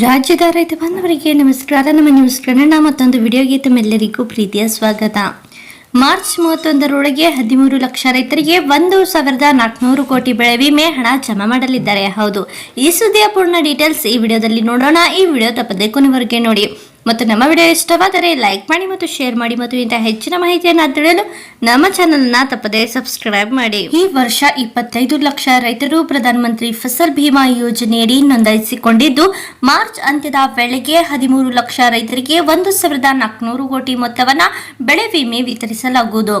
ರಾಜ್ಯದ ರೈತ ಬಾಂಧವರಿಗೆ ನಮಸ್ಕಾರ. ನಮ್ಮ ನ್ಯೂಸ್ ಕನ್ನಡ ಮತ್ತೊಂದು ವಿಡಿಯೋಗೆ ಎಲ್ಲರಿಗೂ ಪ್ರೀತಿಯ ಸ್ವಾಗತ. ಮಾರ್ಚ್ ಮೂವತ್ತೊಂದರೊಳಗೆ ಹದಿಮೂರು ಲಕ್ಷ ರೈತರಿಗೆ ಒಂದು ಸಾವಿರದ ನಾಲ್ಕುನೂರು ಕೋಟಿ ಬೆಳೆ ವಿಮೆ ಹಣ ಜಮಾ ಮಾಡಲಿದ್ದಾರೆ. ಹೌದು, ಈ ಸುದ್ದಿಯ ಪೂರ್ಣ ಡೀಟೇಲ್ಸ್ ಈ ವಿಡಿಯೋದಲ್ಲಿ ನೋಡೋಣ. ಈ ವಿಡಿಯೋ ತಪ್ಪದೆ ಕೊನೆವರೆಗೆ ನೋಡಿ. ಮತ್ತು ನಮ್ಮ ವಿಡಿಯೋ ಇಷ್ಟವಾದರೆ ಲೈಕ್ ಮಾಡಿ ಮತ್ತು ಶೇರ್ ಮಾಡಿ ಮತ್ತು ಇಂತಹ ಹೆಚ್ಚಿನ ಮಾಹಿತಿಯನ್ನು ತಿಳಿಯಲು ನಮ್ಮ ಚಾನಲ್ನ ತಪ್ಪದೆ ಸಬ್ಸ್ಕ್ರೈಬ್ ಮಾಡಿ. ಈ ವರ್ಷ ಇಪ್ಪತ್ತೈದು ಲಕ್ಷ ರೈತರು ಪ್ರಧಾನಮಂತ್ರಿ ಫಸಲ್ ಭೀಮಾ ಯೋಜನೆಯಡಿ ನೋಂದಾಯಿಸಿಕೊಂಡಿದ್ದು, ಮಾರ್ಚ್ ಅಂತ್ಯದ ವೇಳೆಗೆ ಹದಿಮೂರು ಲಕ್ಷ ರೈತರಿಗೆ ಒಂದು ಸಾವಿರದ ನಾಲ್ಕುನೂರು ಕೋಟಿ ಮೊತ್ತವನ್ನು ಬೆಳೆ ವಿಮೆ ವಿತರಿಸಲಾಗುವುದು.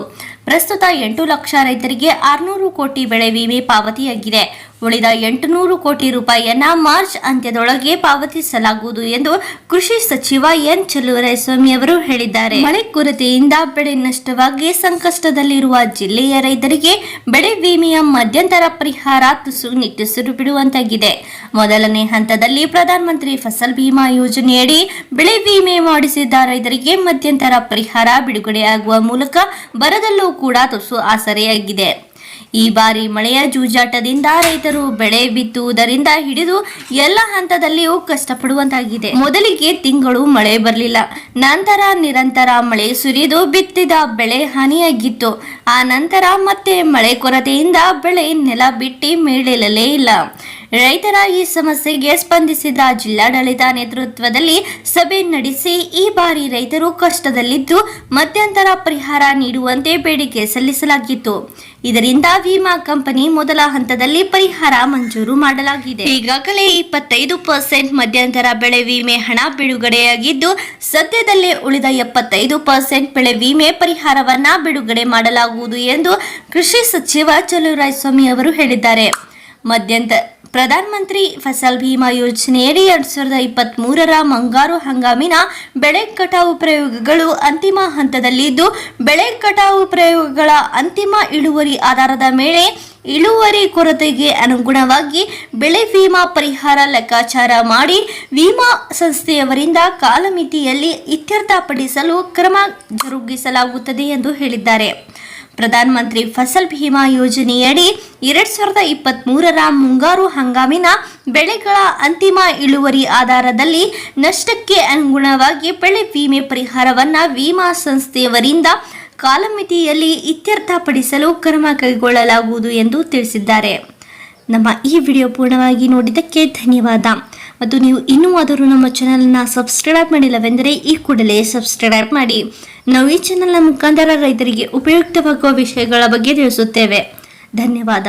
ಪ್ರಸ್ತುತ ಎಂಟು ಲಕ್ಷ ರೈತರಿಗೆ ಆರುನೂರು ಕೋಟಿ ಬೆಳೆ ವಿಮೆ ಪಾವತಿಯಾಗಿದೆ. ಉಳಿದ ಎಂಟುನೂರು ಕೋಟಿ ರೂಪಾಯಿಯನ್ನ ಮಾರ್ಚ್ ಅಂತ್ಯದೊಳಗೆ ಪಾವತಿಸಲಾಗುವುದು ಎಂದು ಕೃಷಿ ಸಚಿವ ಎನ್ ಚೆಲುವರಾಯಸ್ವಾಮಿ ಅವರು ಹೇಳಿದ್ದಾರೆ. ಮಳೆ ಕೊರತೆಯಿಂದ ಬೆಳೆ ನಷ್ಟವಾಗಿ ಸಂಕಷ್ಟದಲ್ಲಿರುವ ಜಿಲ್ಲೆಯ ರೈತರಿಗೆ ಬೆಳೆ ವಿಮೆಯ ಮಧ್ಯಂತರ ಪರಿಹಾರ ತುಸು ನಿಟ್ಟುಸಿರು ಬಿಡುವಂತಾಗಿದೆ. ಮೊದಲನೇ ಹಂತದಲ್ಲಿ ಪ್ರಧಾನಮಂತ್ರಿ ಫಸಲ್ ಭೀಮಾ ಯೋಜನೆಯಡಿ ಬೆಳೆ ವಿಮೆ ಮಾಡಿಸಿದ್ದ ರೈತರಿಗೆ ಮಧ್ಯಂತರ ಪರಿಹಾರ ಬಿಡುಗಡೆಯಾಗುವ ಮೂಲಕ ಬರದಲ್ಲೂ ಕೂಡ ತುಸು ಆಸರೆಯಾಗಿದೆ. ಈ ಬಾರಿ ಮಳೆಯ ಜೂಜಾಟದಿಂದ ರೈತರು ಬೆಳೆ ಬಿತ್ತುವುದರಿಂದ ಹಿಡಿದು ಎಲ್ಲ ಹಂತದಲ್ಲಿಯೂ ಕಷ್ಟಪಡುವಂತಾಗಿದೆ. ಮೊದಲಿಗೆ ತಿಂಗಳು ಮಳೆ ಬರಲಿಲ್ಲ. ನಂತರ ನಿರಂತರ ಮಳೆ ಸುರಿದು ಬಿತ್ತಿದ ಬೆಳೆ ಹಾನಿಯಾಗಿತ್ತು. ಆ ನಂತರ ಮತ್ತೆ ಮಳೆ ಕೊರತೆಯಿಂದ ಬೆಳೆ ನೆಲ ಬಿಟ್ಟಿ ಮೇಳೇಳಲೇ ಇಲ್ಲ. ರೈತರ ಈ ಸಮಸ್ಯೆಗೆ ಸ್ಪಂದಿಸಿದ ಜಿಲ್ಲಾಡಳಿತ ನೇತೃತ್ವದಲ್ಲಿ ಸಭೆ ನಡೆಸಿ ಈ ಬಾರಿ ರೈತರು ಕಷ್ಟದಲ್ಲಿದ್ದು ಮಧ್ಯಂತರ ಪರಿಹಾರ ನೀಡುವಂತೆ ಬೇಡಿಕೆ ಸಲ್ಲಿಸಲಾಗಿತ್ತು. ಇದರಿಂದ ವಿಮಾ ಕಂಪನಿ ಮೊದಲ ಹಂತದಲ್ಲಿ ಪರಿಹಾರ ಮಂಜೂರು ಮಾಡಲಾಗಿದೆ. ಈಗಾಗಲೇ ಇಪ್ಪತ್ತೈದು ಪರ್ಸೆಂಟ್ ಮಧ್ಯಂತರ ಬೆಳೆ ವಿಮೆ ಹಣ ಬಿಡುಗಡೆಯಾಗಿದ್ದು, ಸದ್ಯದಲ್ಲೇ ಉಳಿದ ಎಪ್ಪತ್ತೈದು ಪರ್ಸೆಂಟ್ ಬೆಳೆ ವಿಮೆ ಪರಿಹಾರವನ್ನ ಬಿಡುಗಡೆ ಮಾಡಲಾಗುವುದು ಎಂದು ಕೃಷಿ ಸಚಿವ ಚಲುವರಾಯಸ್ವಾಮಿ ಅವರು ಹೇಳಿದ್ದಾರೆ. ಮಧ್ಯಂತರ ಪ್ರಧಾನಮಂತ್ರಿ ಫಸಲ್ ಭೀಮಾ ಯೋಜನೆಯಡಿ ಎರಡ್ ಸಾವಿರದ ಇಪ್ಪತ್ತ್ ಮೂರರ ಮುಂಗಾರು ಹಂಗಾಮಿನ ಬೆಳೆ ಕಟಾವು ಪ್ರಯೋಗಗಳು ಅಂತಿಮ ಹಂತದಲ್ಲಿದ್ದು, ಬೆಳೆ ಕಟಾವು ಪ್ರಯೋಗಗಳ ಅಂತಿಮ ಇಳುವರಿ ಆಧಾರದ ಮೇಲೆ ಇಳುವರಿ ಕೊರತೆಗೆ ಅನುಗುಣವಾಗಿ ಬೆಳೆ ವಿಮಾ ಪರಿಹಾರ ಲೆಕ್ಕಾಚಾರ ಮಾಡಿ ವಿಮಾ ಸಂಸ್ಥೆಯವರಿಂದ ಕಾಲಮಿತಿಯಲ್ಲಿ ಇತ್ಯರ್ಥಪಡಿಸಲು ಕ್ರಮ ಜರುಗಿಸಲಾಗುತ್ತದೆ ಎಂದು ಹೇಳಿದ್ದಾರೆ. ಪ್ರಧಾನಮಂತ್ರಿ ಫಸಲ್ ಭೀಮಾ ಯೋಜನೆಯಡಿ ಎರಡ್ ಸಾವಿರದ ಇಪ್ಪತ್ತ್ ಮೂರರ ಮುಂಗಾರು ಹಂಗಾಮಿನ ಬೆಳೆಗಳ ಅಂತಿಮ ಇಳುವರಿ ಆಧಾರದಲ್ಲಿ ನಷ್ಟಕ್ಕೆ ಅನುಗುಣವಾಗಿ ಬೆಳೆ ವಿಮೆ ಪರಿಹಾರವನ್ನ ವಿಮಾ ಸಂಸ್ಥೆಯವರಿಂದ ಕಾಲಮಿತಿಯಲ್ಲಿ ಇತ್ಯರ್ಥಪಡಿಸಲು ಕ್ರಮ ಕೈಗೊಳ್ಳಲಾಗುವುದು ಎಂದು ತಿಳಿಸಿದ್ದಾರೆ. ನಮ್ಮ ಈ ವಿಡಿಯೋ ಪೂರ್ಣವಾಗಿ ನೋಡಿದ್ದಕ್ಕೆ ಧನ್ಯವಾದ. ಮತ್ತು ನೀವು ಇನ್ನೂ ಆದರೂ ನಮ್ಮ ಚಾನಲನ್ನು ಸಬ್ಸ್ಕ್ರೈಬ್ ಮಾಡಿಲ್ಲವೆಂದರೆ ಈ ಕೂಡಲೇ ಸಬ್ಸ್ಕ್ರೈಬ್ ಮಾಡಿ. ನಾವು ಈ ಚಾನಲ್ನ ಮುಖಾಂತರ ರೈತರಿಗೆ ಉಪಯುಕ್ತವಾಗುವ ವಿಷಯಗಳ ಬಗ್ಗೆ ತಿಳಿಸುತ್ತೇವೆ. ಧನ್ಯವಾದ.